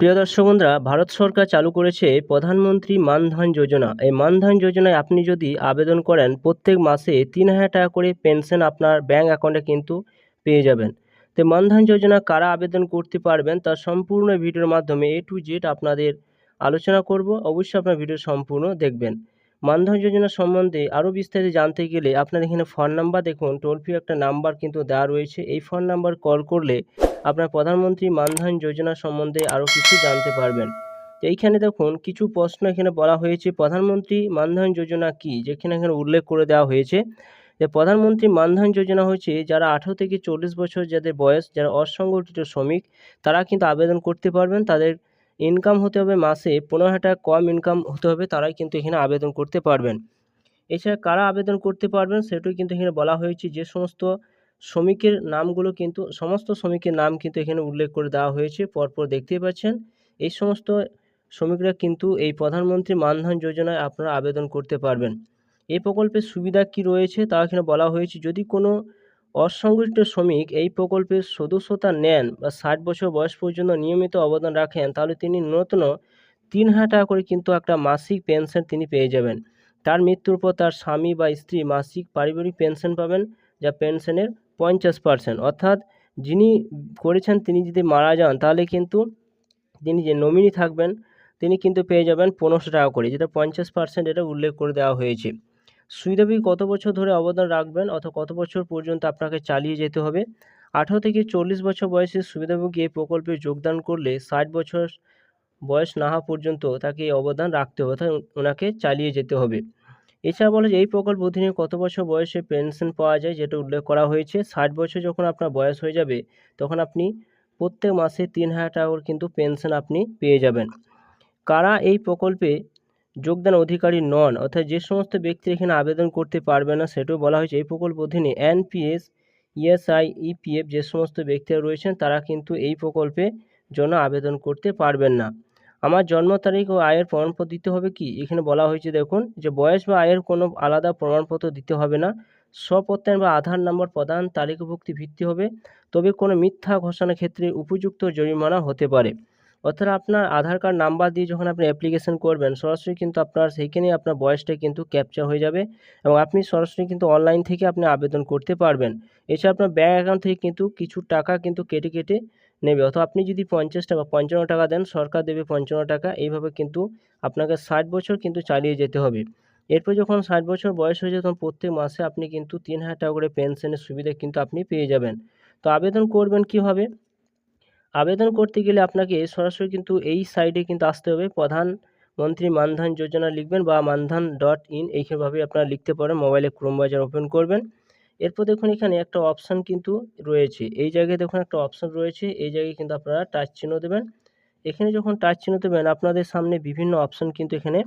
প্রিয় দর্শক বন্ধুরা, ভারত সরকার চালু করেছে প্রধানমন্ত্রী মানধন যোজনা। এই মানধন যোজনায় আপনি যদি আবেদন করেন, প্রত্যেক মাসে তিন হাজার টাকা করে পেনশন আপনার ব্যাঙ্ক অ্যাকাউন্টে কিন্তু পেয়ে যাবেন। তো মানধন যোজনা কারা আবেদন করতে পারবেন তার সম্পূর্ণ ভিডিওর মাধ্যমে এ টু জেড আপনাদের আলোচনা করব। অবশ্যই আপনার ভিডিও সম্পূর্ণ দেখবেন। মানধন যোজনা সম্বন্ধে আরও বিস্তারিত জানতে গেলে আপনার এখানে ফোন নাম্বার দেখুন। টোল ফ্রি একটা নাম্বার কিন্তু দেওয়া রয়েছে। এই ফোন নাম্বার কল করলে আপনার প্রধানমন্ত্রী মানধন যোজনা সম্বন্ধে আরও কিছু জানতে পারবেন। তো এইখানে দেখুন, কিছু প্রশ্ন এখানে বলা হয়েছে, প্রধানমন্ত্রী মানধন যোজনা কি? যেখানে এখানে উল্লেখ করে দেওয়া হয়েছে যে, প্রধানমন্ত্রী মানধন যোজনা হচ্ছে যারা আঠেরো থেকে চল্লিশ বছর যাদের বয়স, যারা অসংগঠিত শ্রমিক, তারা কিন্তু আবেদন করতে পারবেন। তাদের ইনকাম হতে হবে মাসে পনেরো হাজার কম ইনকাম হতে হবে, তারাই কিন্তু এখানে আবেদন করতে পারবেন। এছাড়া কারা আবেদন করতে পারবেন সেটাও কিন্তু এখানে বলা হয়েছে, যে সমস্ত শ্রমিকের নামগুলো কিন্তু, সমস্ত শ্রমিকের নাম কিন্তু এখানে উল্লেখ করে দেওয়া হয়েছে, পরপর দেখতেই পাচ্ছেন। এই সমস্ত শ্রমিকরা কিন্তু এই প্রধানমন্ত্রী মানধন যোজনায় আপনারা আবেদন করতে পারবেন। এই প্রকল্পের সুবিধা কি রয়েছে তা এখানে বলা হয়েছে। যদি কোনো অসংগঠিত শ্রমিক এই প্রকল্পের সদস্যতা নেন বা ষাট বছর বয়স পর্যন্ত নিয়মিত অবদান রাখেন, তাহলে তিনি ন্যূনতম তিন হাজার টাকা করে কিন্তু একটা মাসিক পেনশন তিনি পেয়ে যাবেন। তার মৃত্যুর পর তার স্বামী বা স্ত্রী মাসিক পারিবারিক পেনশন পাবেন, যা পেনশনের পঞ্চাশ পার্সেন্ট। অর্থাৎ যিনি করেছেন, তিনি যদি মারা যান, তাহলে কিন্তু তিনি যে নমিনি থাকবেন, তিনি কিন্তু পেয়ে যাবেন পনেরোশো টাকা করে, যেটা পঞ্চাশ পার্সেন্ট এটা উল্লেখ করে দেওয়া হয়েছে। সুবিধাভোগী কত বছর ধরে অবদান রাখবেন অথবা কত বছর পর্যন্ত আপনাকে চালিয়ে যেতে হবে? আঠারো থেকে চল্লিশ বছর বয়সের সুবিধাভোগী এই প্রকল্পে যোগদান করলে ষাট বছর বয়স না হওয়া পর্যন্ত তাকে অবদান রাখতে হবে অর্থাৎ ওনাকে চালিয়ে যেতে হবে। এছাড়া বলা যায় এই প্রকল্প অধীনে কত বছর বয়সে পেনশন পাওয়া যায় যেটা উল্লেখ করা হয়েছে? ষাট বছর যখন আপনার বয়স হয়ে যাবে তখন আপনি প্রত্যেক মাসে তিন হাজার টাকা কিন্তু পেনশন আপনি পেয়ে যাবেন। কারা এই প্রকল্পে যোগদান অধিকারী নন, অর্থাৎ যে সমস্ত ব্যক্তি এখানে আবেদন করতে পারবে না, সেটাও বলা হয়েছে। এই প্রকল্প অধীনে এনপিএস ইএসআই ইপিএফ যে সমস্ত ব্যক্তিরা রয়েছেন, তারা কিন্তু এই প্রকল্পে জন্য আবেদন করতে পারবেন না। আমার জন্ম তারিখ ও আয়ের প্রমাণপত্র দিতে হবে কি? এখানে বলা হয়েছে, দেখুন, যে বয়স বা আয়ের কোনো আলাদা প্রমাণপত্র দিতে হবে না। স্বপ্রত্যয়ন বা আধার নম্বর প্রদান, তালিকাভুক্তি ভিত্তি হবে। তবে কোনো মিথ্যা ঘোষণার ক্ষেত্রে উপযুক্ত জরিমানা হতে পারে। অর্থাৎ আপনার আধার কার্ড নাম্বার দিয়ে যখন আপনি অ্যাপ্লিকেশন করবেন, সরাসরি কিন্তু আপনার সেইখানে আপনার বয়সটা কিন্তু ক্যাপচার হয়ে যাবে এবং আপনি সরাসরি কিন্তু অনলাইন থেকে আপনি আবেদন করতে পারবেন। এছাড়া আপনার ব্যাঙ্ক অ্যাকাউন্ট থেকে কিন্তু কিছু টাকা কিন্তু কেটে কেটে নেবে। অথবা আপনি যদি পঞ্চাশ টাকা, পঞ্চান্ন টাকা দেন, সরকার দেবে পঞ্চান্ন টাকা। এইভাবে কিন্তু আপনাকে ষাট বছর কিন্তু চালিয়ে যেতে হবে। এরপর যখন ষাট বছর বয়স হয়ে যায়, তখন প্রত্যেক মাসে আপনি কিন্তু তিন হাজার টাকা করে পেনশনের সুবিধা কিন্তু আপনি পেয়ে যাবেন। তো আবেদন করবেন কীভাবে? আবেদন করতে গেলে আপনাকে সরাসরি কিন্তু এই সাইটে কিন্তু আসতে হবে। প্রধানমন্ত্রী মানধন যোজনা লিখবেন বা মানধন ডট ইন এইভাবে আপনারা লিখতে পারেন মোবাইলে ক্রোম বাজার ওপেন করবেন। এরপর দেখুন এখানে একটা অপশান কিন্তু রয়েছে। এই জায়গায় দেখুন একটা অপশান রয়েছে। এই জায়গায় কিন্তু আপনারা টাচ চিহ্ন দেবেন। এখানে যখন টাচ চিহ্ন দেবেন, আপনাদের সামনে বিভিন্ন অপশান কিন্তু এখানে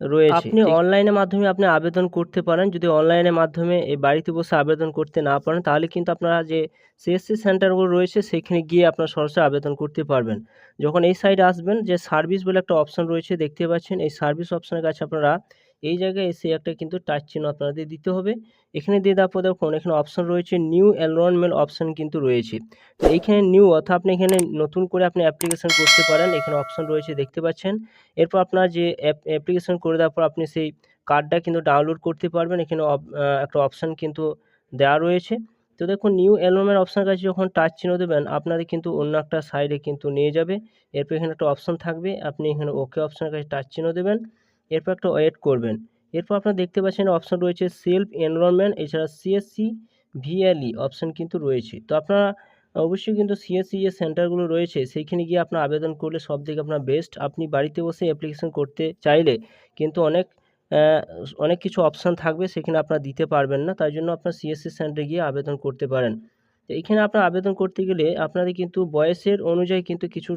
রয়েছে আপনি অনলাইনের মাধ্যমে আপনি আবেদন করতে পারেন। যদি অনলাইনের মাধ্যমে এই বাড়িতে বসে আবেদন করতে না পারেন তাহলে কিন্তু আপনারা যে সিএসসি সেন্টারগুলো রয়েছে সেখানে গিয়ে আপনার সরাসরি আবেদন করতে পারবেন। যখন এই সাইডে আসবেন যে সার্ভিস বলে একটা অপশন রয়েছে দেখতে পাচ্ছেন এই সার্ভিস অপশনের কাছে আপনারা এই জায়গায় এসে একটা কিন্তু টাচ চিহ্ন আপনাদের দিতে হবে। এখানে দিয়ে দেওয়ার পর দেখুন, এখানে অপশান রয়েছে নিউ এনরোলমেন্ট অপশান কিন্তু রয়েছে। তো এইখানে নিউ অর্থাৎ আপনি এখানে নতুন করে আপনি অ্যাপ্লিকেশন করতে পারেন, এখানে অপশান রয়েছে, দেখতে পাচ্ছেন। এরপর আপনার যে অ্যাপ্লিকেশন করে দেওয়ার পর আপনি সেই কার্ডটা কিন্তু ডাউনলোড করতে পারবেন। এখানে একটা অপশান কিন্তু দেওয়া রয়েছে। তো দেখুন নিউ এনরোলমেন্ট অপশানের কাছে যখন টাচ চিহ্ন দেবেন, আপনাদের কিন্তু অন্য একটা সাইডে কিন্তু নিয়ে যাবে। এরপর এখানে একটা অপশান থাকবে, আপনি এখানে ওকে অপশানের কাছে টাচ চিহ্ন দেবেন। এরপর একটা ওয়েট করবেন। এরপর আপনারা দেখতে পাচ্ছেন অপশান রয়েছে সেলফ এনরোলমেন্ট এছাড়া সিএসসি ভিএলই অপশান কিন্তু রয়েছে। তো আপনারা অবশ্যই কিন্তু সিএসসি যে সেন্টারগুলো রয়েছে, সেইখানে গিয়ে আপনার আবেদন করলে সব থেকে আপনার বেস্ট আপনি বাড়িতে বসে অ্যাপ্লিকেশন করতে চাইলে কিন্তু অনেক অনেক কিছু অপশান থাকবে, সেখানে আপনারা দিতে পারবেন না। তাই জন্য আপনার সিএসসি সেন্টারে গিয়ে আবেদন করতে পারেন। তো এইখানে আপনার আবেদন করতে গেলে আপনাদের কিন্তু বয়সের অনুযায়ী কিন্তু কিছু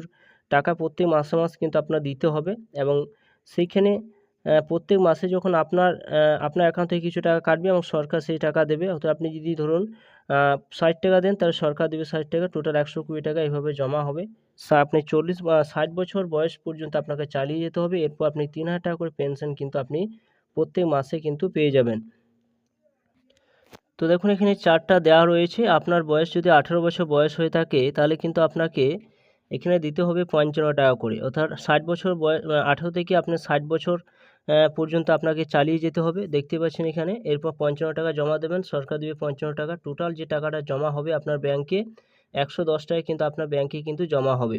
টাকা প্রত্যেক মাসে মাস কিন্তু আপনার দিতে হবে এবং সেইখানে প্রত্যেক মাসে যখন আপনার আপনার অ্যাকাউন্ট থেকে কিছু টাকা কাটবে এবং সরকার সেই টাকা দেবে, অর্থাৎ আপনি যদি ধরুন ষাট টাকা দেন, তাহলে সরকার দেবে ষাট টাকা টোটাল একশো কুড়ি টাকা এইভাবে জমা হবে। আপনি চল্লিশ বা ষাট বছর বয়স পর্যন্ত আপনাকে চালিয়ে যেতে হবে, এরপর আপনি তিন হাজার টাকা করে পেনশন কিন্তু আপনি প্রত্যেক মাসে কিন্তু পেয়ে যাবেন। তো দেখুন, এখানে চারটা দেওয়া রয়েছে। আপনার বয়স যদি আঠেরো বছর বয়স হয়ে থাকে, তাহলে কিন্তু আপনাকে এখানে দিতে হবে পঞ্চান্ন টাকা করে। অর্থাৎ ষাট বছর বয়স আঠেরো থেকে আপনার ষাট বছর পর্যন্ত আপনাকে চালিয়ে যেতে হবে। দেখতে পাচ্ছেন এখানে, এরপর পঞ্চান্ন টাকা জমা দেবেন। সরকার দেবে পঞ্চান্ন টাকা। টোটাল যে টাকাটা জমা হবে আপনার ব্যাংকে একশো দশ টাকা কিন্তু আপনার ব্যাংকে কিন্তু জমা হবে।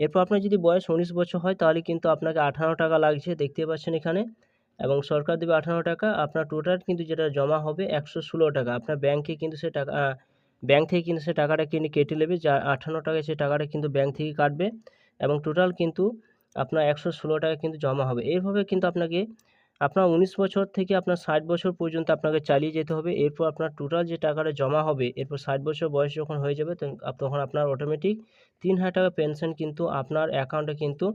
এরপর আপনার যদি বয়স উনিশ বছর হয়, তাহলে কিন্তু আপনাকে আঠারো টাকা লাগছে। দেখতে পাচ্ছেন এখানে, এবং সরকার দেবে আঠারো টাকা। আপনার টোটাল কিন্তু যেটা জমা হবে একশো ষোলো টাকা। আপনার ব্যাংকে কিন্তু সে টাকা ব্যাংক থেকে কিন্তু সে টাকাটা কিন্তু কেটে নেবে। যা আঠান্ন টাকায় সে টাকাটা কিন্তু ব্যাংক থেকে কাটবে এবং টোটাল কিন্তু আপনার একশো ষোলো টাকা কিন্তু জমা হবে। এইভাবে কিন্তু আপনাকে আপনার উনিশ বছর থেকে আপনার ষাট বছর পর্যন্ত আপনাকে চালিয়ে যেতে হবে। এরপর আপনার টোটাল যে টাকাটা জমা হবে, এরপর ষাট বছর বয়স যখন হয়ে যাবে, তখন আপনার অটোমেটিক তিন হাজার টাকা পেনশন কিন্তু আপনার অ্যাকাউন্টে কিন্তু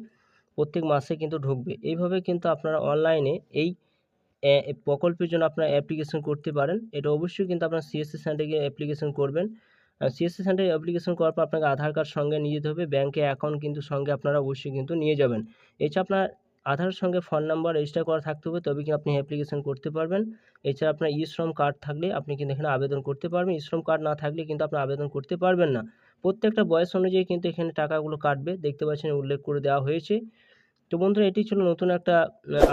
প্রত্যেক মাসে কিন্তু ঢুকবে। এইভাবে কিন্তু আপনারা অনলাইনে এই প্রকল্পের জন্য আপনারা অ্যাপ্লিকেশন করতে পারেন। এটা অবশ্যই কিন্তু আপনার সিএসসি সেন্টারে গিয়ে অ্যাপ্লিকেশন করবেন। সিএসসি সেন্টারে অ্যাপ্লিকেশন করার পর আপনাকে আধার কার্ড সঙ্গে নিয়ে যেতে হবে। ব্যাংকে অ্যাকাউন্ট কিন্তু সঙ্গে আপনারা অবশ্যই কিন্তু নিয়ে যাবেন। এছাড়া আপনার আধারের সঙ্গে ফোন নাম্বার রেজিস্টার করা থাকতে হবে তবে কিন্তু আপনি অ্যাপ্লিকেশন করতে পারবেন। এছাড়া আপনার ই শ্রম কার্ড থাকলে আপনি কিন্তু এখানে আবেদন করতে পারবেন। ই শ্রম কার্ড না থাকলে কিন্তু আপনি আবেদন করতে পারবেন না। প্রত্যেকটা বয়স অনুযায়ী কিন্তু এখানে টাকাগুলো কাটবে। দেখতে পাচ্ছেন, উল্লেখ করে দেওয়া হয়েছে। তো বন্ধুরা, এটি ছিল নতুন একটা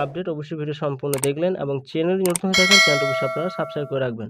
আপডেট অবশ্যই ভিডিও সম্পূর্ণ দেখলেন এবং চ্যানেল নতুন হয়ে থাকেন চ্যানেলটি অবশ্যই আপনারা সাবস্ক্রাইব করে রাখবেন।